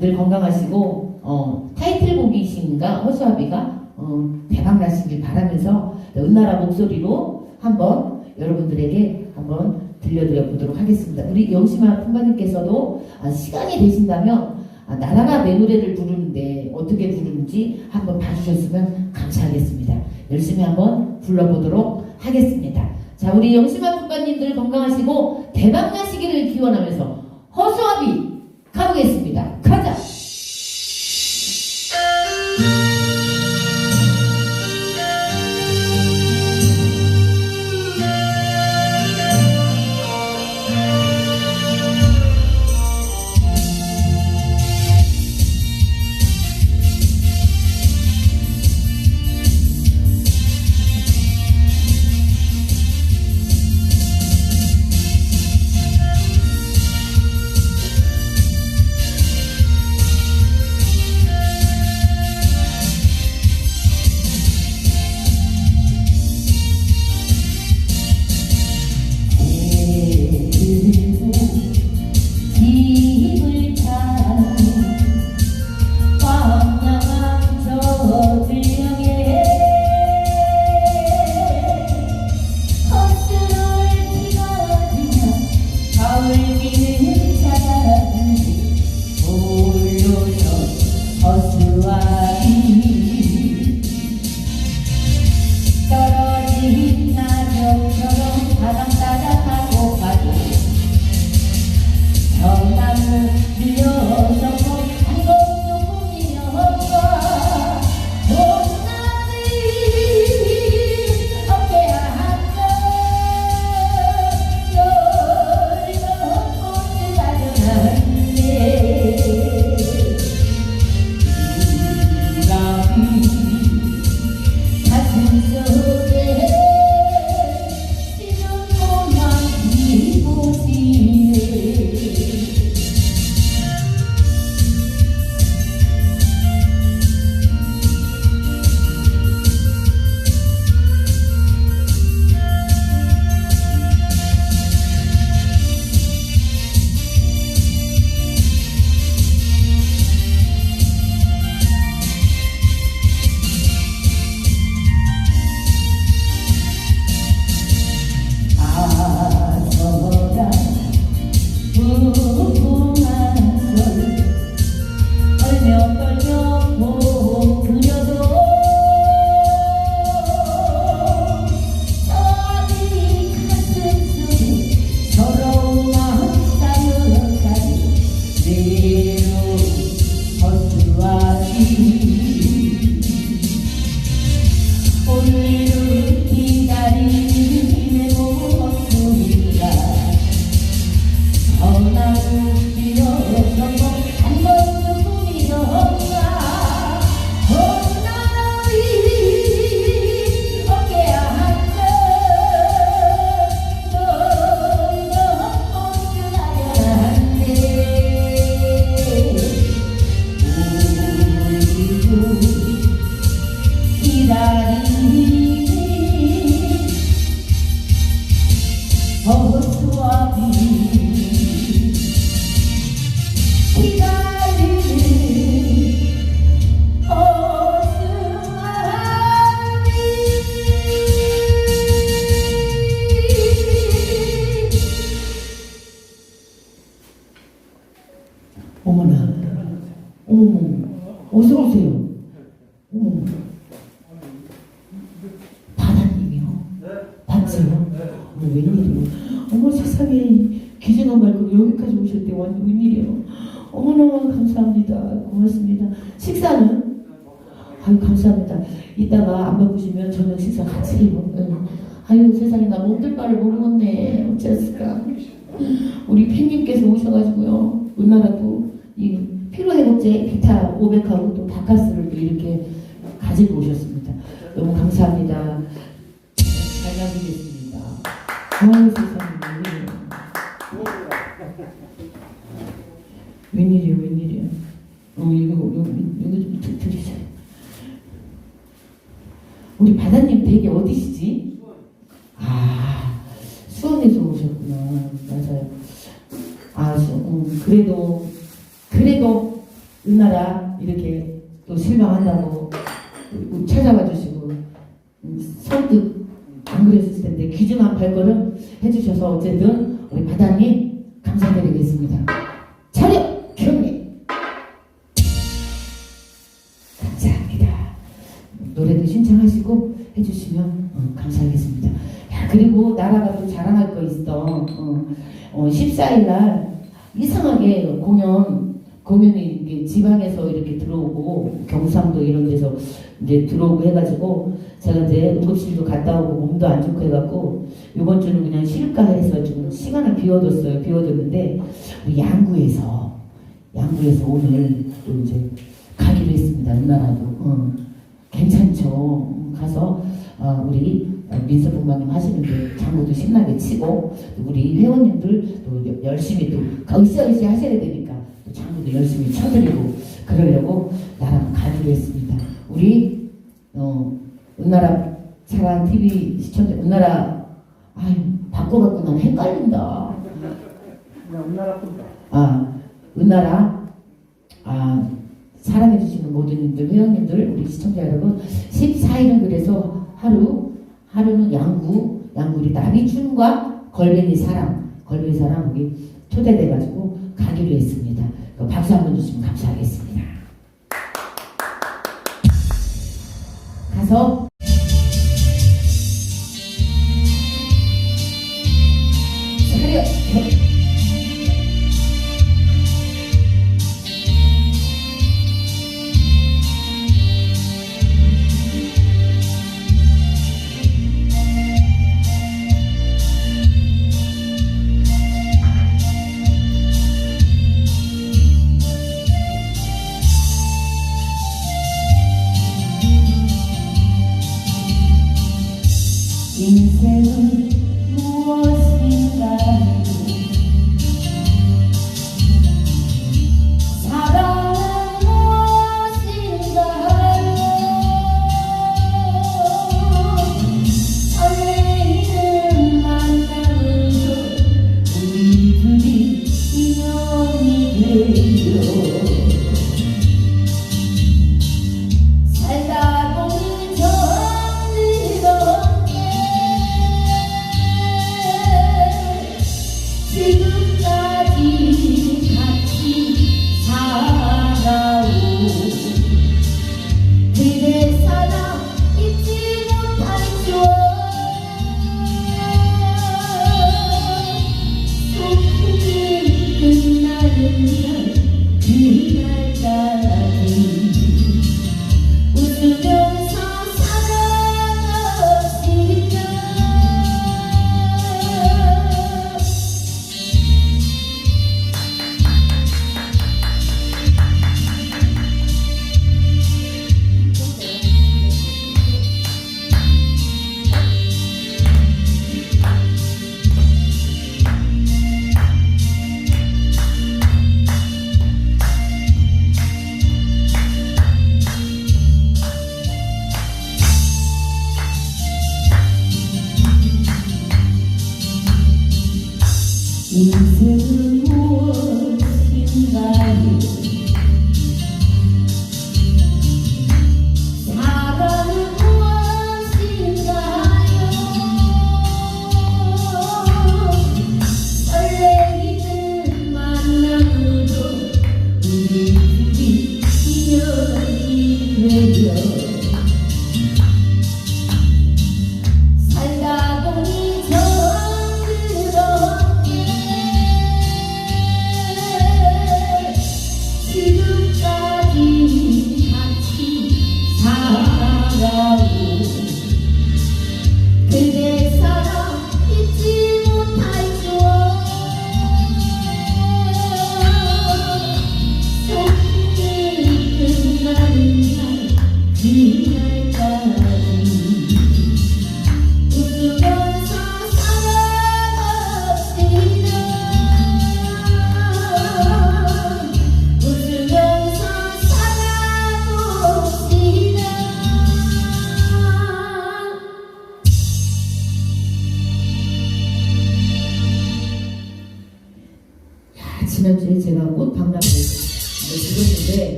늘 건강하시고 어, 타이틀곡이신가 허수아비가 어, 대박 나시길 바라면서 은나라 목소리로 한번 여러분들에게 한번 들려드려 보도록 하겠습니다. 우리 영심아 품바님께서도 아, 시간이 되신다면 아, 나라가 내 노래를 부르는데 어떻게 부르는지 한번 봐주셨으면 감사하겠습니다. 열심히 한번 불러보도록 하겠습니다. 자, 우리 영심아 품바님들 건강하시고 대박 나시기를 기원하면서 허수아비 가보겠습니다. 가자! 허 기 어머 웬일이요. 어머 세상에 기증한 말고 여기까지 오셨대 완전 웬일이에요. 어머나 감사합니다. 고맙습니다. 식사는? 아유 감사합니다. 이따가 안 바쁘시면 저녁 식사 같이 해요. 응. 아유 세상에 나 몸둘 바를 모르겠네. 어찌했을까? 우리 팬님께서 오셔가지고요. 우리나라도 이 피로회복제 비타 500하고 또 바카스를 또 이렇게 가지고 오셨습니다. 너무 감사합니다. 잘 마시겠습니다 아유 세상에 웬일이에요 웬일이에요 어 이거 이거 이거 좀 드- 드리세요 우리 바다님 댁이 어디시지? 아 수원에서 오셨구나. 맞아요. 아 수, 음, 그래도 그래도 은나라 이렇게 또 실망한다고 찾아와 안 그랬을 텐데 귀중 한 발걸음 해주셔서 어쨌든 우리 바다님 감사드리겠습니다. 차렷 경례 감사합니다. 노래도 신청하시고 해주시면 어, 감사하겠습니다. 야, 그리고 나라가 또 자랑할 거 있어. 어, 어, 14일 날 이상하게 공연 공연이 지방에서 이렇게 들어오고 경상도 이런 데서 이제 들어오고 해가지고 제가 이제 응급실도 갔다 오고 몸도 안 좋고 해갖고 이번 주는 그냥 쉴까 해서 좀 시간을 비워뒀어요. 비워뒀는데 양구에서 양구에서 오늘 또 이제 가기로 했습니다. 은나라도 어, 괜찮죠. 음, 가서 어, 우리 민서 부모님 하시는데 장구도 신나게 치고 또 우리 회원님들 또 여- 열심히 또 으쌰으쌰 하셔야 되니까 또 장구도 열심히 쳐드리고 그러려고 나랑 가기로 했습니다. 우리 어, 은나라 사랑 TV 시청자 은나라 아유 바꿔갖고 난 헷갈린다. 그냥 엄나라 뿐다. 아 은나라 아 사랑해주시는 모든 분들 회원님들 우리 시청자 여러분 14일은 그래서 하루 하루는 양구 양구 우리 나비춘과 걸뱅이 사랑 걸뱅이 사랑 우리 초대돼가지고 가기로 했습니다. 그 박수 한번 주시면 감사하겠습니다. 가서 차렷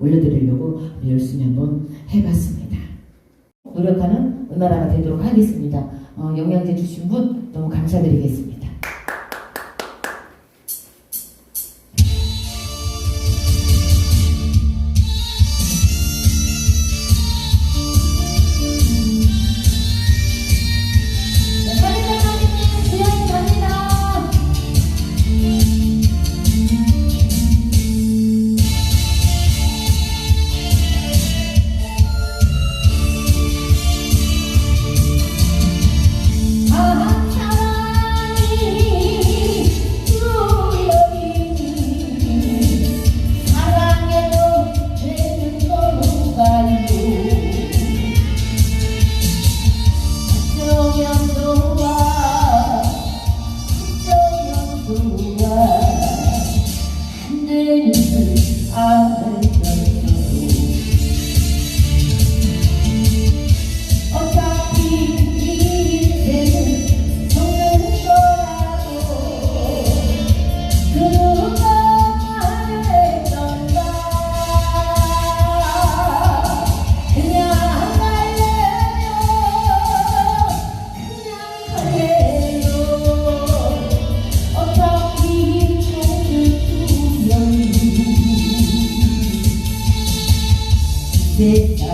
올려드리려고 열심히 한번 해봤습니다. 노력하는 은하라가 되도록 하겠습니다. 어, 영양제 주신 분 너무 감사드리겠습니다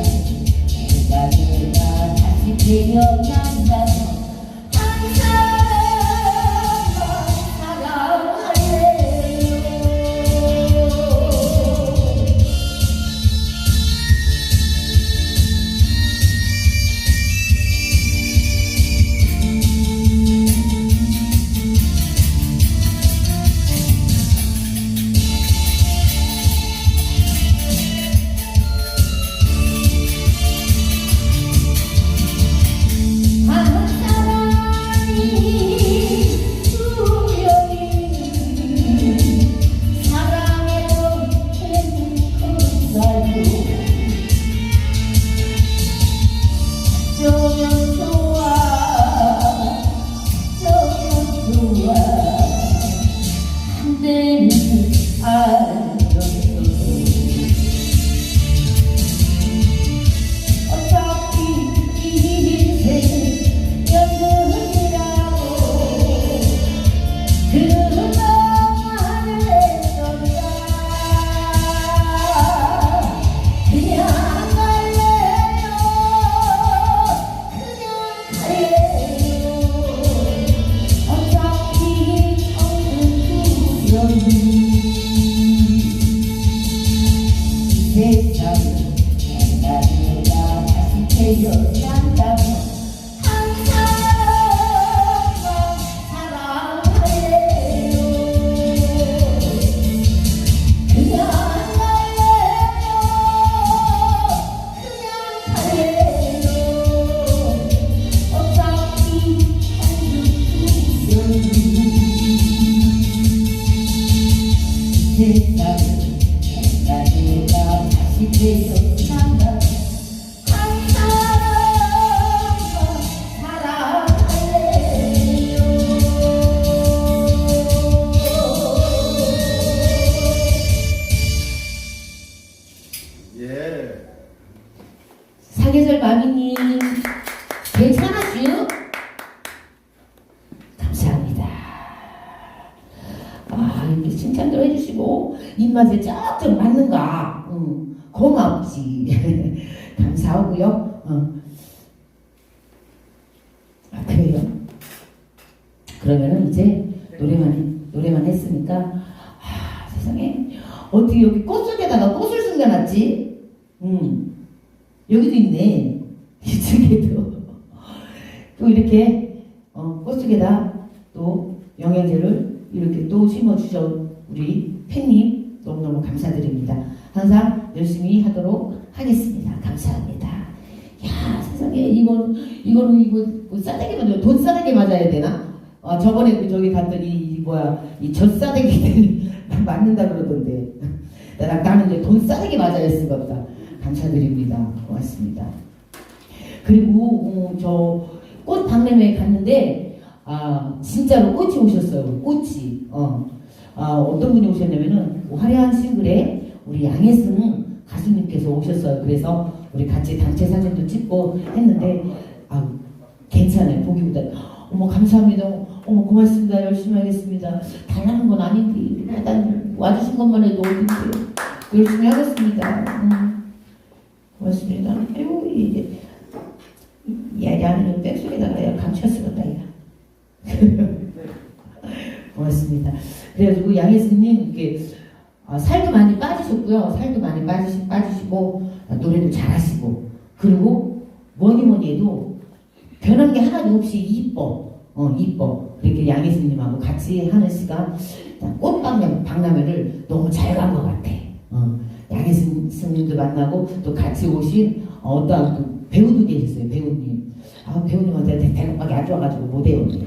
내가 내가 다시 태어난다 입맛에 쩍쩍 맞는가? 응, 고맙지. 감사하고요. 어. 아 그래요? 그러면은 이제 노래만 노래만 했으니까 아 세상에 어떻게 여기 꽃 속에다가 꽃을 숨겨놨지? 음. 여기도 있네. 이쪽에도. 또 이렇게 어, 꽃 속에다 또 영양제를 이렇게 또 심어주셔 우리 팬님 너무너무 감사드립니다. 항상 열심히 하도록 하겠습니다. 감사합니다. 야 세상에 이건 이거는 이거 뭐 싸대기 맞아요. 돈 싸대기 맞아야 되나? 아 저번에 그 저기 갔더니 이 뭐야 이 젖 싸대기들이 맞는다 그러던데 나, 나는 이제 돈 싸게 맞아야 할 수가 없다. 감사드립니다. 고맙습니다. 그리고 어, 저꽃 박람회에 갔는데 아 진짜로 꽃이 오셨어요. 꽃이 어. 아, 어떤 분이 오셨냐면은 화려한 싱글에 우리 양혜승 가수님께서 오셨어요. 그래서 우리 같이 단체 사진도 찍고 했는데 아 괜찮아요. 보기보다 어머 감사합니다. 어머 고맙습니다. 열심히 하겠습니다. 달라는 건 아닌데 일단 와주신 것만 해도 어딘데 열심히 하겠습니다. 음, 고맙습니다. 아이고 이제 야 야는 백속에다가 야 감춰 쓰겠다 야. 고맙습니다. 그래가지고 양혜승님 이렇게 아, 살도 많이 빠지셨고요. 살도 많이 빠지시, 빠지시고 아, 노래도 잘하시고 그리고 뭐니 뭐니 해도 변한 게 하나도 없이 이뻐. 어 이뻐. 그렇게 양혜승님하고 같이 하는 시간 꽃박람 박람회를 너무 잘 간 것 같아. 어, 양혜승님도 만나고 또 같이 오신 어 떠한 또 배우도 계셨어요. 배우님. 아 배우님한테 배고파게 안 좋아가지고 못 외웠네.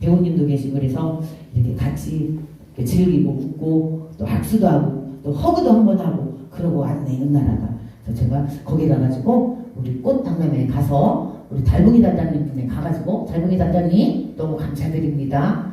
배우님도 계시고 그래서 이렇게 같이 이렇게 즐기고 웃고 또 악수도 하고 또 허그도 한 번 하고 그러고 왔네 은나라가. 그래서 제가 거기 가가지고 우리 꽃 박람회에 가서 우리 달봉이 단장님 분에 가가지고 달봉이 단장님 너무 감사드립니다